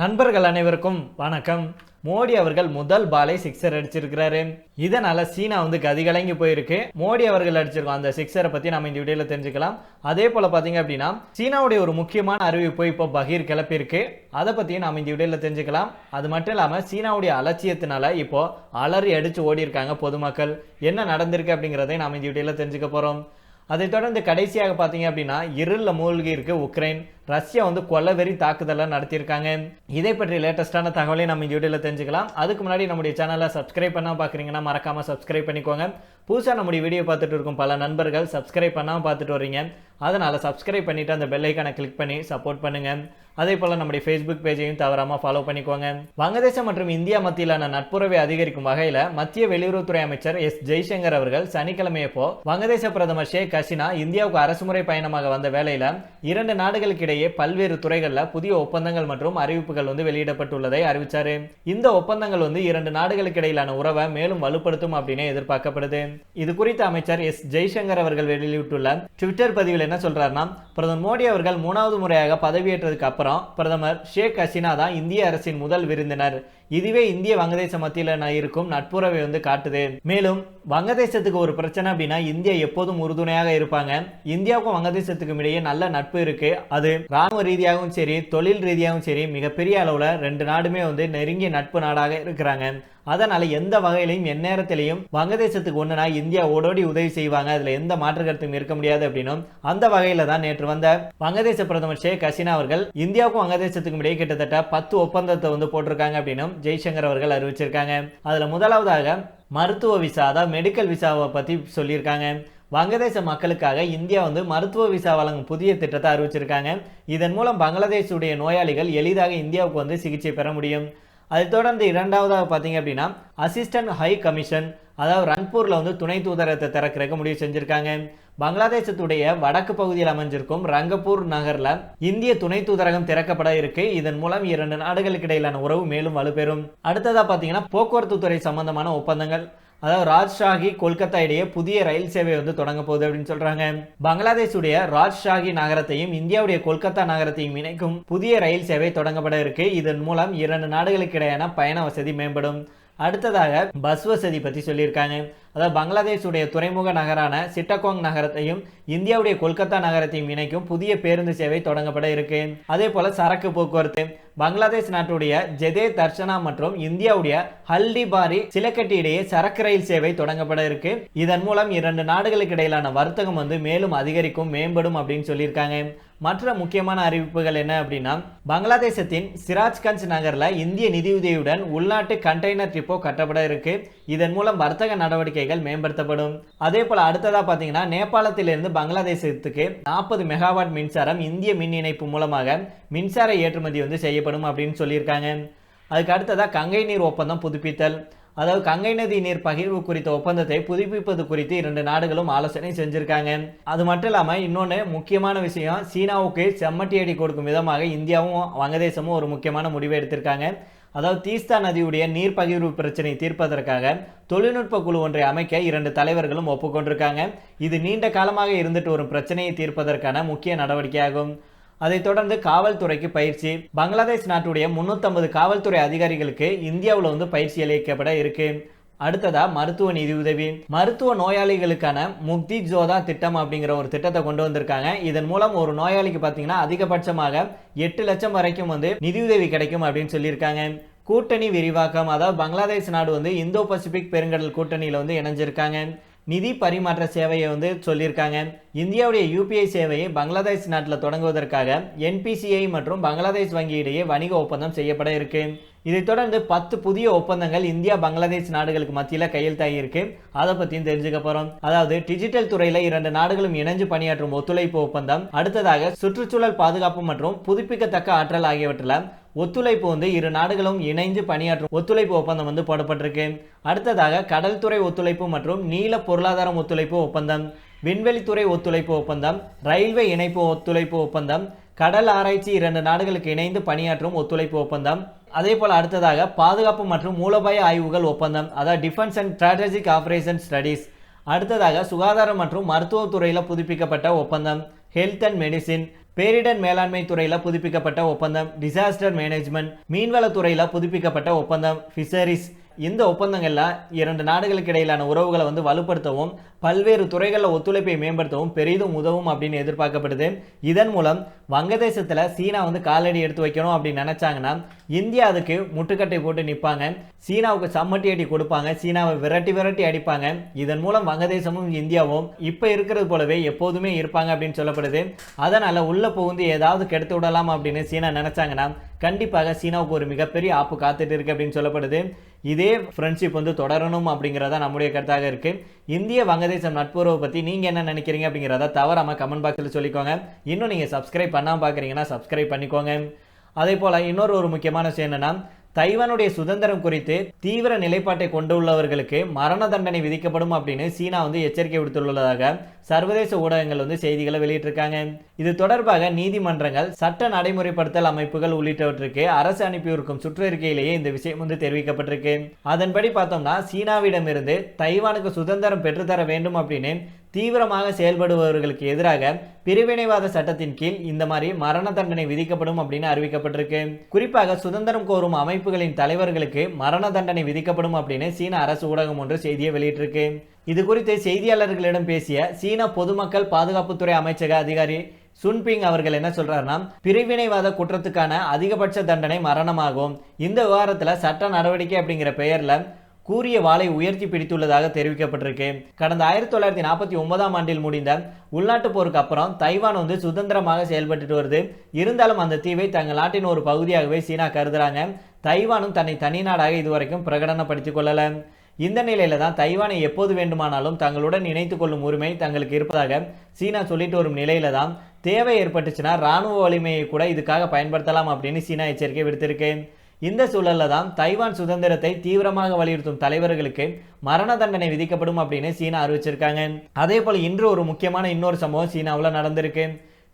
நண்பர்கள் அனைவருக்கும் வணக்கம். மோடி அவர்கள் முதல் பாலை சிக்ஸர் அடிச்சிருக்கிறாரு. இதனால சீனா வந்து கதிகலங்கி போயிருக்கு. மோடி அவர்கள் அடிச்சிருக்கோம் அந்த சிக்ஸரை பத்தி நம்ம இந்த வீடியோல தெரிஞ்சுக்கலாம். அதே போல பாத்தீங்க அப்படின்னா சீனாவுடைய ஒரு முக்கியமான அறிவிப்பு இப்போ பகீர் கிளப்பியிருக்கு. அதை பத்தியும் நம்ம இந்த வீடியோல தெரிஞ்சுக்கலாம். அது மட்டும் இல்லாம சீனாவுடைய அலட்சியத்தினால இப்போ அலறி அடிச்சு ஓடி இருக்காங்க பொதுமக்கள். என்ன நடந்திருக்கு அப்படிங்கிறதை நாம இந்த வீடியோல தெரிஞ்சுக்க போறோம். அதைத் தொடர்ந்து கடைசியாக பார்த்தீங்க அப்படின்னா இருளில் மூழ்கி இருக்கு உக்ரைன். ரஷ்யா வந்து கொல்லவெறி தாக்குதலாம் நடத்தியிருக்காங்க. இதை பற்றி லேட்டஸ்டான தகவலை நம்ம இந்த வீடியோவில் தெரிஞ்சுக்கலாம். அதுக்கு முன்னாடி நம்முடைய சேனலை சப்ஸ்கிரைப் பண்ணால் பார்க்குறீங்கன்னா மறக்காமல் சப்ஸ்கிரைப் பண்ணிக்கோங்க. புதுசாக நம்முடைய வீடியோ பார்த்துட்டு இருக்கும் பல நண்பர்கள் சப்ஸ்கிரைப் பண்ணாமல் பார்த்துட்டு வரீங்க அதனால் சப்ஸ்கிரைப் பண்ணிவிட்டு அந்த பெல்லைக்கான கிளிக் பண்ணி சப்போர்ட் பண்ணுங்க. அதே போல் நம்முடைய ஃபேஸ்புக் பேஜையும் தவறாமல் ஃபாலோ பண்ணிக்கோங்க. வங்கதேசம் மற்றும் இந்தியா மத்தியிலான நட்புறவை அதிகரிக்கும் வகையில் மத்திய வெளியுறவுத்துறை அமைச்சர் எஸ் ஜெய்சங்கர் அவர்கள் சனிக்கிழமையப்போ வங்கதேச பிரதமர் ஷேக் ஹசினா இந்தியாவுக்கு அரசுமுறை பயணமாக வந்த வேளையில் இரண்டு நாடுகளுக்கு இடையே பல்வேறு துறைகளில் புதிய ஒப்பந்தங்கள் மற்றும் அறிவிப்புகள் வந்து வெளியிடப்பட்டுள்ளதை அறிவிச்சாரு. இந்த ஒப்பந்தங்கள் வந்து இரண்டு நாடுகளுக்கு இடையிலான உறவை மேலும் வலுப்படுத்தும் அப்படின்னு எதிர்பார்க்கப்படுது. இது குறித்து அமைச்சர் எஸ். ஜெய்சங்கர் அவர்கள் வெளியிட்டுள்ள ட்விட்டர் பதிவில் என்ன சொல்றாருன்னா பிரதமர் மோடி அவர்கள் மூணாவது முறையாக பதவியேற்றதுக்கு அப்புறம் பிரதமர் ஷேக் ஹசீனா தான் இந்திய அரசின் முதல் விருந்தினர். இதுவே இந்திய வங்கதேச மத்தியில் நான் இருக்கும் நட்புறவை வந்து காட்டுது. மேலும் வங்கதேசத்துக்கு ஒரு பிரச்சனை அப்படின்னா இந்தியா எப்போதும் உறுதுணையாக இருப்பாங்க. இந்தியாவுக்கும் வங்கதேசத்துக்கும் இடையே நல்ல நட்பு இருக்கு. அது ராணுவ ரீதியாகவும் சரி தொழில் ரீதியாகவும் சரி மிகப்பெரிய அளவுல ரெண்டு நாடுமே வந்து நெருங்கிய நட்பு நாடாக இருக்கிறாங்க. அதனால எந்த வகையிலையும் எந்நேரத்திலையும் வங்கதேசத்துக்கு ஒண்ணுனா இந்தியா ஓடோடி உதவி செய்வாங்க. அதுல எந்த மாற்று கருத்தும் இருக்க முடியாது அப்படின்னும் அந்த வகையில தான் நேற்று வந்த வங்கதேச பிரதமர் ஷேக் ஹசீனா அவர்கள் இந்தியாவுக்கும் வங்கதேசத்துக்கும் இடையே கிட்டத்தட்ட பத்து ஒப்பந்தத்தை வந்து போட்டிருக்காங்க அப்படின்னும் ஜெய்சங்கர் அவர்கள் அறிவிச்சிருக்காங்க. அதுல முதலாவதாக மருத்துவ விசா அதாவது மெடிக்கல் விசாவை பத்தி சொல்லியிருக்காங்க. வங்கதேச மக்களுக்காக இந்தியா வந்து மருத்துவ விசா வழங்கும் புதிய திட்டத்தை அறிவிச்சிருக்காங்க. இதன் மூலம் பங்களாதேஷுடைய நோயாளிகள் எளிதாக இந்தியாவுக்கு வந்து சிகிச்சை பெற முடியும். அதை தொடர்ந்து இரண்டாவதாக பார்த்தீங்க அப்படின்னா அசிஸ்டன்ட் ஹை கமிஷன் அதாவது ரன்பூரில் வந்து துணை தூதரகத்தை திறக்கிறதுக்கு முடிவு செஞ்சுருக்காங்க. பங்களாதேசத்துடைய வடக்கு பகுதியில் அமைஞ்சிருக்கும் ரங்கப்பூர் நகரில் இந்திய துணை தூதரகம் திறக்கப்பட இருக்கு. இதன் மூலம் இரண்டு நாடுகளுக்கு இடையிலான உறவு மேலும் வலுப்பெறும். அடுத்ததாக பார்த்தீங்கன்னா போக்குவரத்து துறை சம்பந்தமான ஒப்பந்தங்கள். அதாவது ராஜ்ஷாஹி கொல்கத்தா இடையே புதிய ரயில் சேவை வந்து தொடங்க போகுது அப்படின்னு சொல்றாங்க. பங்களாதேஷுடைய ராஜ்ஷாஹி நகரத்தையும் இந்தியாவுடைய கொல்கத்தா நகரத்தையும் இணைக்கும் புதிய ரயில் சேவை தொடங்கப்பட இருக்கு. இதன் மூலம் இரண்டு நாடுகளுக்கு இடையான பயண வசதி மேம்படும். அடுத்ததாக பஸ் வசதி பற்றி சொல்லியிருக்காங்க. அதாவது பங்களாதேஷுடைய துறைமுக நகரான சிட்டகோங் நகரத்தையும் இந்தியாவுடைய கொல்கத்தா நகரத்தையும் இணைக்கும் புதிய பேருந்து சேவை தொடங்கப்பட இருக்கு. அதே போல சரக்கு போக்குவரத்து பங்களாதேஷ் நாட்டுடைய ஜெதே தர்ஷனா மற்றும் இந்தியாவுடைய ஹல்டிபாரி சிலக்கட்டி இடையே சரக்கு ரயில் சேவை தொடங்கப்பட இருக்கு. இதன் மூலம் இரண்டு நாடுகளுக்கு இடையிலான வர்த்தகம் வந்து மேலும் அதிகரிக்கும் மேம்படும் அப்படின்னு சொல்லியிருக்காங்க. மற்ற முக்கியமான அறிவிப்புகள் என்ன அப்படின்னா பங்களாதேசத்தின் சிராஜ்கஞ்ச் நகரில் இந்திய நிதியுதவியுடன் உள்நாட்டு கண்டெய்னர் டிப்போ கட்டப்பட இருக்கு. இதன் மூலம் வர்த்தக நடவடிக்கைகள் மேம்படுத்தப்படும். அதே போல அடுத்ததா பார்த்தீங்கன்னா நேபாளத்திலிருந்து பங்களாதேசத்துக்கு நாற்பது மெகாவாட் மின்சாரம் இந்திய மின் இணைப்பு மூலமாக மின்சார ஏற்றுமதி வந்து செய்யப்படும் அப்படின்னு சொல்லியிருக்காங்க. அதுக்கு அடுத்ததா கங்கை நீர் ஒப்பந்தம் புதுப்பித்தல். அதாவது கங்கை நதி நீர் பகிர்வு குறித்த ஒப்பந்தத்தை புதுப்பிப்பது குறித்து இரண்டு நாடுகளும் ஆலோசனை செஞ்சிருக்காங்க. அது மட்டும் இல்லாமல் இன்னொன்று முக்கியமான விஷயம் சீனாவுக்கு செம்மட்டி அடி கொடுக்கும் விதமாக இந்தியாவும் வங்கதேசமும் ஒரு முக்கியமான முடிவை எடுத்திருக்காங்க. அதாவது தீஸ்தா நதியுடைய நீர் பகிர்வு பிரச்சனை தீர்ப்பதற்காக தொழில்நுட்ப குழு ஒன்றை அமைக்க இரண்டு தலைவர்களும் ஒப்புக்கொண்டிருக்காங்க. இது நீண்ட காலமாக இருந்துட்டு வரும் பிரச்சனையை தீர்ப்பதற்கான முக்கிய நடவடிக்கையாகும். அதைத் தொடர்ந்து காவல்துறைக்கு பயிற்சி. பங்களாதேஷ் நாட்டுடைய முன்னூத்தம்பது காவல்துறை அதிகாரிகளுக்கு இந்தியாவில் வந்து பயிற்சி அளிக்கப்பட இருக்கு. அடுத்ததா மருத்துவ நிதி உதவி. மருத்துவ நோயாளிகளுக்கான முக்தி ஜோதா திட்டம் அப்படிங்கிற ஒரு திட்டத்தை கொண்டு வந்திருக்காங்க. இதன் மூலம் ஒரு நோயாளிக்கு பார்த்தீங்கன்னா அதிகபட்சமாக எட்டு லட்சம் வரைக்கும் வந்து நிதியுதவி கிடைக்கும் அப்படின்னு சொல்லியிருக்காங்க. கூட்டணி விரிவாக்கம் அதாவது பங்களாதேஷ் நாடு வந்து இந்தோ பசிபிக் பெருங்கடல் கூட்டணியில் வந்து இணைஞ்சிருக்காங்க. நிதி பரிமாற்ற சேவையை வந்து சொல்லியிருக்காங்க. இந்தியாவுடைய யூபிஐ சேவையை பங்களாதேஷ் நாட்டில் தொடங்குவதற்காக என்பிசிஐ மற்றும் பங்களாதேஷ் வங்கி இடையே வணிக ஒப்பந்தம் செய்யப்பட இருக்குது இதைத் தொடர்ந்து பத்து புதிய ஒப்பந்தங்கள் இந்தியா பங்களாதேஷ் நாடுகளுக்கு மத்தியில் கையெழுத்தாகி இருக்கு. அதை பற்றியும் தெரிஞ்சுக்க போகிறோம் அதாவது டிஜிட்டல் துறையில் இரண்டு நாடுகளும் இணைஞ்சு பணியாற்றும் ஒத்துழைப்பு ஒப்பந்தம் அடுத்ததாக சுற்றுச்சூழல் பாதுகாப்பு மற்றும் புதுப்பிக்கத்தக்க ஆற்றல் ஆகியவற்றில் ஒத்துழைப்பு வந்து இரு நாடுகளும் இணைந்து பணியாற்றும் ஒத்துழைப்பு ஒப்பந்தம் வந்து போடப்பட்டிருக்கு. அடுத்ததாக கடல்துறை ஒத்துழைப்பு மற்றும் நீல பொருளாதாரம் ஒத்துழைப்பு ஒப்பந்தம் விண்வெளித்துறை ஒத்துழைப்பு ஒப்பந்தம் ரயில்வே இணைப்பு ஒத்துழைப்பு ஒப்பந்தம் கடல் ஆராய்ச்சி இரண்டு நாடுகளுக்கு இணைந்து பணியாற்றும் ஒத்துழைப்பு ஒப்பந்தம் அதே போல் அடுத்ததாக பாதுகாப்பு மற்றும் மூலோபாய ஆய்வுகள் ஒப்பந்தம் அதாவது defence and strategic operation studies அடுத்ததாக சுகாதாரம் மற்றும் மருத்துவத்துறையில் புதுப்பிக்கப்பட்ட ஒப்பந்தம் ஹெல்த் அண்ட் மெடிசின் பேரிடர் மேலாண்மை துறையில் புதுப்பிக்கப்பட்ட ஒப்பந்தம் டிசாஸ்டர் மேனேஜ்மெண்ட் மீன்வளத்துறையில் புதுப்பிக்கப்பட்ட ஒப்பந்தம் ஃபிஷரிஸ் இந்த ஒப்பந்தங்களில் இரண்டு நாடுகளுக்கு இடையிலான உறவுகளை வந்து வலுப்படுத்தவும் பல்வேறு துறைகளில் ஒத்துழைப்பை மேம்படுத்தவும் பெரிதும் உதவும் அப்படின்னு எதிர்பார்க்கப்படுது. இதன் மூலம் வங்கதேசத்தில் சீனா வந்து காலடி எடுத்து வைக்கணும் அப்படின்னு நினச்சாங்கன்னா இந்தியா அதுக்கு முட்டுக்கட்டை போட்டு நிற்பாங்க சீனாவுக்கு சம்மட்டி அடி கொடுப்பாங்க. சீனாவை விரட்டி விரட்டி அடிப்பாங்க. இதன் மூலம் வங்கதேசமும் இந்தியாவும் இப்போ இருக்கிறது போலவே எப்போதுமே இருப்பாங்க அப்படின்னு சொல்லப்படுது. அதனால் உள்ளே புகுந்து ஏதாவது கெடுத்து விடலாம் அப்படின்னு சீனா நினச்சாங்கன்னா கண்டிப்பாக சீனாவுக்கு ஒரு மிகப்பெரிய ஆப்பு காத்துட்டு இருக்கு அப்படின்னு சொல்லப்படுது. இதே ஃப்ரெண்ட்ஷிப் வந்து தொடரணும் அப்படிங்கிறதா நம்முடைய கருத்தாக இருக்கு. இந்திய வங்கதேசம் நட்புறவை பற்றி நீங்கள் என்ன நினைக்கிறீங்க அப்படிங்கிறத தவறாம கமெண்ட் பாக்ஸில் சொல்லிக்கோங்க. இன்னும் நீங்கள் சப்ஸ்கிரைப் பண்ணாமல் பார்க்குறீங்கன்னா சப்ஸ்கிரைப் பண்ணிக்கோங்க. அதே போல் இன்னொரு ஒரு முக்கியமான விஷயம் என்னன்னா தைவானுடைய சுதந்திரம் குறித்து தீவிர நிலைப்பாட்டை கொண்டுள்ளவர்களுக்கு மரண தண்டனை விதிக்கப்படும் அப்படின்னு சீனா வந்து எச்சரிக்கை விடுத்துள்ளதாக சர்வதேச ஊடகங்கள் வந்து செய்திகளை வெளியிட்டிருக்காங்க. இது தொடர்பாக நீதிமன்றங்கள் சட்ட நடைமுறைப்படுத்தல் அமைப்புகள் உள்ளிட்டவற்றுக்கு அரசு அனுப்பியிருக்கும் சுற்றறிக்கையிலேயே இந்த விஷயம் வந்து தெரிவிக்கப்பட்டிருக்கு. அதன்படி பார்த்தோம்னா சீனாவிடமிருந்து தைவானுக்கு சுதந்திரம் பெற்றுத்தர வேண்டும் அப்படின்னு தீவிரமாக செயல்படுபவர்களுக்கு எதிராக பிரிவினைவாத சட்டத்தின் கீழ் இந்த மாதிரி மரண தண்டனை விதிக்கப்படும் அப்படின்னு அறிவிக்கப்பட்டிருக்கு. குறிப்பாக சுதந்திரம் கோரும் அமைப்புகளின் தலைவர்களுக்கு மரண தண்டனை விதிக்கப்படும் அப்படின்னு சீன அரசு ஊடகம் ஒன்று செய்தியை வெளியிட்டிருக்கு. இது குறித்து செய்தியாளர்களிடம் பேசிய சீன பொதுமக்கள் பாதுகாப்புத்துறை அமைச்சக அதிகாரி சுன்பிங் அவர்கள் என்ன சொல்றாருன்னா பிரிவினைவாத குற்றத்துக்கான அதிகபட்ச தண்டனை மரணமாகும். இந்த விவகாரத்தில் சட்ட நடவடிக்கை அப்படிங்கிற பெயரில் கூறிய வாளை உயர்த்தி பிடித்துள்ளதாக தெரிவிக்கப்பட்டிருக்கு. கடந்த ஆயிரத்தி தொள்ளாயிரத்தி நாற்பத்தி ஒன்பதாம் ஆண்டில் முடிந்த உள்நாட்டு போருக்கு அப்புறம் தைவான் வந்து சுதந்திரமாக செயல்பட்டு வருது. இருந்தாலும் அந்த தீவை தங்கள் நாட்டின் ஒரு பகுதியாகவே சீனா கருதுறாங்க. தைவானும் தன்னை தனி நாடாக இதுவரைக்கும் பிரகடனப்படுத்திக் கொள்ளல. இந்த நிலையில தான் தைவானை எப்போது வேண்டுமானாலும் தங்களுடன் இணைத்துக் கொள்ளும் உரிமை தங்களுக்கு இருப்பதாக சீனா சொல்லிட்டு வரும் நிலையில தான் தேவை ஏற்பட்டுச்சுன்னா ராணுவ வலிமையை கூட இதுக்காக பயன்படுத்தலாம் அப்படின்னு சீனா எச்சரிக்கை விடுத்திருக்கு. இந்த சூழல்ல தான் தைவான் சுதந்திரத்தை தீவிரமாக வலியுறுத்தும் தலைவர்களுக்கு மரண தண்டனை விதிக்கப்படும் அப்படின்னு சீனா அறிவிச்சிருக்காங்க. அதே போல் இன்று ஒரு முக்கியமான இன்னொரு சம்பவம் சீனாவில் நடந்திருக்கு.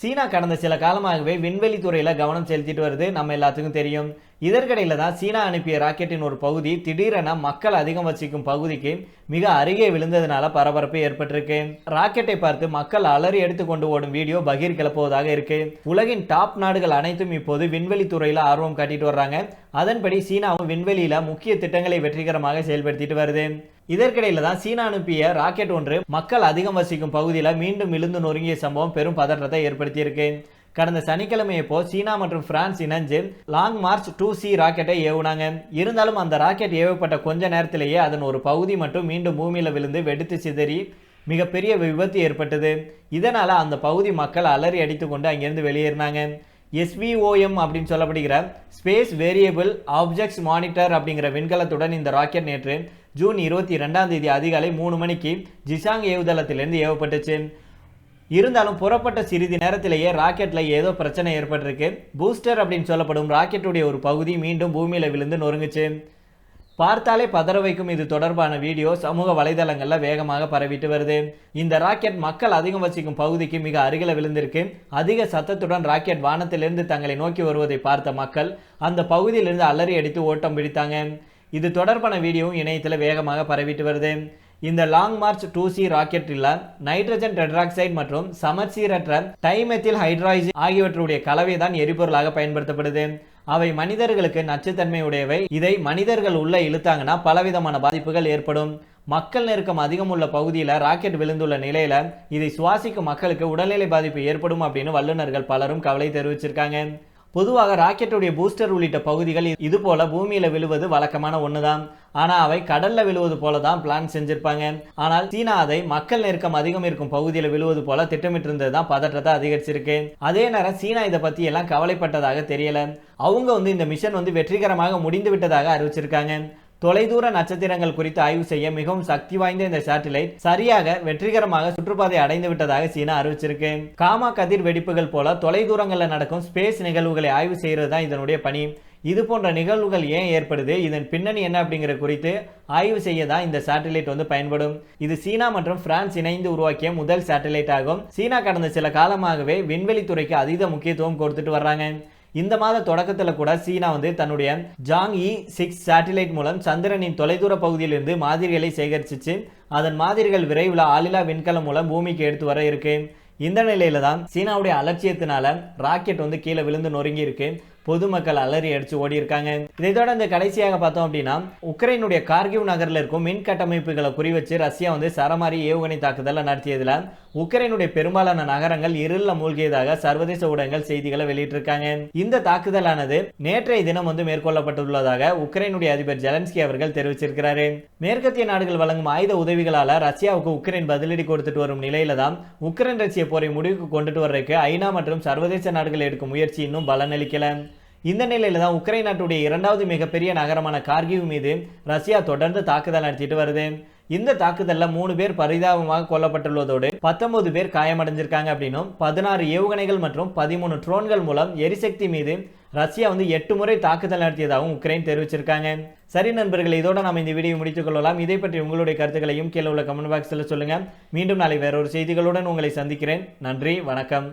சீனா கடந்த சில காலமாகவே விண்வெளி துறையில் கவனம் செலுத்திட்டு வருது. நம்ம எல்லாத்துக்கும் தெரியும். இதற்கிடையில் தான் சீனா அனுப்பிய ராக்கெட்டின் ஒரு பகுதி திடீரென மக்கள் அதிகம் வசிக்கும் பகுதிக்கு மிக அருகே விழுந்ததுனால பரபரப்பு ஏற்பட்டிருக்கு. ராக்கெட்டை பார்த்து மக்கள் அலறி எடுத்து கொண்டு ஓடும் வீடியோ பகீர் கிளப்புவதாக இருக்கு. உலகின் டாப் நாடுகள் அனைத்தும் இப்போது விண்வெளி துறையில் ஆர்வம் காட்டிட்டு வர்றாங்க. அதன்படி சீனாவும் விண்வெளியில முக்கிய திட்டங்களை வெற்றிகரமாக செயல்படுத்திட்டு வருது. இதற்கிடையில தான் சீனா அனுப்பிய ராக்கெட் ஒன்று மக்கள் அதிகம் வசிக்கும் பகுதியில் மீண்டும் விழுந்து நொறுங்கிய சம்பவம் பெரும் பதற்றத்தை ஏற்படுத்தியிருக்கு. கடந்த சனிக்கிழமையப்போ சீனா மற்றும் பிரான்ஸ் இணைஞ்சு லாங் மார்ச் டூ சி ராக்கெட்டை ஏவுனாங்க. இருந்தாலும் அந்த ராக்கெட் ஏவப்பட்ட கொஞ்ச நேரத்திலேயே அதன் ஒரு பகுதி மட்டும் மீண்டும் பூமியில் விழுந்து வெடித்து சிதறி மிகப்பெரிய விபத்து ஏற்பட்டது. இதனால் அந்த பகுதி மக்கள் அலறி அடித்துக்கொண்டு அங்கிருந்து வெளியேறினாங்க. எஸ்விஓஎம் அப்படின்னு சொல்லப்படுகிற ஸ்பேஸ் வேரியபிள் ஆப்ஜெக்ட்ஸ் மானிட்டர் அப்படிங்கிற விண்கலத்துடன் இந்த ராக்கெட் நேற்று ஜூன் இருபத்தி ரெண்டாம் தேதி அதிகாலை மூணு மணிக்கு ஜிசாங் ஏவுதளத்திலிருந்து ஏவப்பட்டுச்சு. இருந்தாலும் புறப்பட்ட சிறிது நேரத்திலேயே ராக்கெட்ல ஏதோ பிரச்சனை ஏற்பட்டிருக்கு. பூஸ்டர் அப்படின்னு சொல்லப்படும் ராக்கெட்டுடைய ஒரு பகுதி மீண்டும் பூமியில விழுந்து நொறுங்குச்சு. பார்த்தாலே பதற வைக்கும் இது தொடர்பான வீடியோ சமூக வலைதளங்களில் வேகமாக பரவிட்டு வருது. இந்த ராக்கெட் மக்கள் அதிகம் வசிக்கும் பகுதிக்கு மிக அருகில விழுந்திருக்கு. அதிக சத்தத்துடன் ராக்கெட் வானத்திலிருந்து தங்களை நோக்கி வருவதை பார்த்த மக்கள் அந்த பகுதியிலிருந்து அலறி அடித்து ஓட்டம் பிடித்தாங்க. இது தொடர்பான வீடியோவும் இணையத்தில் வேகமாக பரவிட்டு வருது. இந்த லாங் மார்ச் டூ சி ராக்கெட்டில் நைட்ரஜன் டெட்ராக்சைடு மற்றும் சமச்சீரற்ற டைமெத்தில் ஹைட்ராய்சின் ஆகியவற்றுடைய கலவை தான் எரிபொருளாக பயன்படுத்தப்படுது. அவை மனிதர்களுக்கு நச்சுத்தன்மை உடையவை இதை மனிதர்கள் உள்ள இழுத்தாங்கன்னா பலவிதமான பாதிப்புகள் ஏற்படும். மக்கள் நெருக்கம் அதிகம் உள்ள பகுதியில் ராக்கெட் விழுந்துள்ள நிலையில இதை சுவாசிக்கும் மக்களுக்கு உடல்நிலை பாதிப்பு ஏற்படும் அப்படின்னு வல்லுநர்கள் பலரும் கவலை தெரிவிச்சிருக்காங்க. பொதுவாக ராக்கெட்டுடைய பூஸ்டர் உள்ளிட்ட பகுதிகள் இது போல பூமியில விழுவது வழக்கமான ஒண்ணுதான். ஆனா அவை கடல்ல விழுவது போல தான் பிளான் செஞ்சிருப்பாங்க. ஆனால் சீனா அதை மக்கள் நெருக்கம் அதிகம் இருக்கும் பகுதியில் விழுவது போல திட்டமிட்டிருந்தது தான் பதற்றத்தை அதிகரிச்சிருக்கு. அதே நேரம் சீனா இதை பத்தி எல்லாம் கவலைப்பட்டதாக தெரியல. அவங்க வந்து இந்த மிஷன் வந்து வெற்றிகரமாக முடிந்து விட்டதாக அறிவிச்சிருக்காங்க. தொலைதூர நட்சத்திரங்கள் குறித்து ஆய்வு செய்ய மிகவும் சக்தி வாய்ந்த இந்த சேட்டலைட் சரியாக வெற்றிகரமாக சுற்றுப்பாதை அடைந்து விட்டதாக சீனா அறிவிச்சிருக்கு. காமா கதிர் வெடிப்புகள் போல தொலைதூரங்களில் நடக்கும் ஸ்பேஸ் நிகழ்வுகளை ஆய்வு செய்யறது தான் இதனுடைய பணி. இது போன்ற நிகழ்வுகள் ஏன் ஏற்படுது? இதன் பின்னணி என்ன அப்படிங்கிற குறித்து ஆய்வு செய்ய தான் இந்த சேட்டலைட் வந்து பயன்படும். இது சீனா மற்றும் பிரான்ஸ் இணைந்து உருவாக்கிய முதல் சேட்டலைட் ஆகும் சீனா கடந்த சில காலமாகவே விண்வெளி துறைக்கு அதீத முக்கியத்துவம் கொடுத்துட்டு வர்றாங்க. இந்த மாத தொடக்கத்தில் கூட சீனா வந்து தன்னுடைய ஜாங் இ சிக்ஸ் சேட்டிலைட் மூலம் சந்திரனின் தொலைதூர பகுதியிலிருந்து மாதிரிகளை சேகரிச்சிச்சு. அதன் மாதிரிகள் விரைவில் ஆளில்லா விண்கலம் மூலம் பூமிக்கு எடுத்து வர இருக்கு. இந்த நிலையில தான் சீனாவுடைய அலட்சியத்தினால ராக்கெட் வந்து கீழே விழுந்து நொறுங்கி இருக்கு. பொதுமக்கள் அலறி அடிச்சு ஓடி இருக்காங்க இதை தொடர்ந்து கடைசியாக பார்த்தோம் அப்படின்னா உக்ரைனுடைய கார்கிவ் நகரில் இருக்கும் மின் கட்டமைப்புகளை குறிவச்சு ரஷ்யா வந்து சரமாரி ஏவுகணை தாக்குதலை நடத்தியதில் உக்ரைனுடைய பெரும்பாலான நகரங்கள் இருளில் மூழ்கியதாக சர்வதேச ஊடகங்கள் செய்திகளை வெளியிட்டிருக்காங்க. இந்த தாக்குதலானது நேற்றைய தினம் வந்து மேற்கொள்ளப்பட்டுள்ளதாக உக்ரைனுடைய அதிபர் ஜெலன்ஸ்கி அவர்கள் தெரிவிச்சிருக்கிறாரு. மேற்கத்திய நாடுகள் வழங்கும் ஆயுத உதவிகளால் ரஷ்யாவுக்கு உக்ரைன் பதிலடி கொடுத்துட்டு வரும் நிலையில தான் உக்ரைன் ரஷ்ய போரை முடிவுக்கு கொண்டுட்டு வர்றதுக்கு ஐநா மற்றும் சர்வதேச நாடுகள் எடுக்கும் முயற்சி இன்னும் பலனளிக்கல. இந்த நிலையில் தான் உக்ரைன் நாட்டுடைய இரண்டாவது மிகப்பெரிய நகரமான கார்கிவ் மீது ரஷ்யா தொடர்ந்து தாக்குதல் நடத்திட்டு வருது. இந்த தாக்குதலில் மூணு பேர் பரிதாபமாக கொல்லப்பட்டுள்ளதோடு பத்தொன்பது பேர் காயமடைஞ்சிருக்காங்க அப்படின்னும் பதினாறு ஏவுகணைகள் மற்றும் பதிமூணு ட்ரோன்கள் மூலம் எரிசக்தி மீது ரஷ்யா வந்து எட்டு முறை தாக்குதல் நடத்தியதாகவும் உக்ரைன் தெரிவிச்சிருக்காங்க. சரி நண்பர்கள் இதோட நம்ம இந்த வீடியோ முடித்துக் கொள்ளலாம். இதை பற்றி உங்களுடைய கருத்துக்களையும் கீழே உள்ள கமெண்ட் பாக்ஸில் சொல்லுங்க. மீண்டும் நாளை வேறொரு செய்திகளுடன் உங்களை சந்திக்கிறேன். நன்றி வணக்கம்.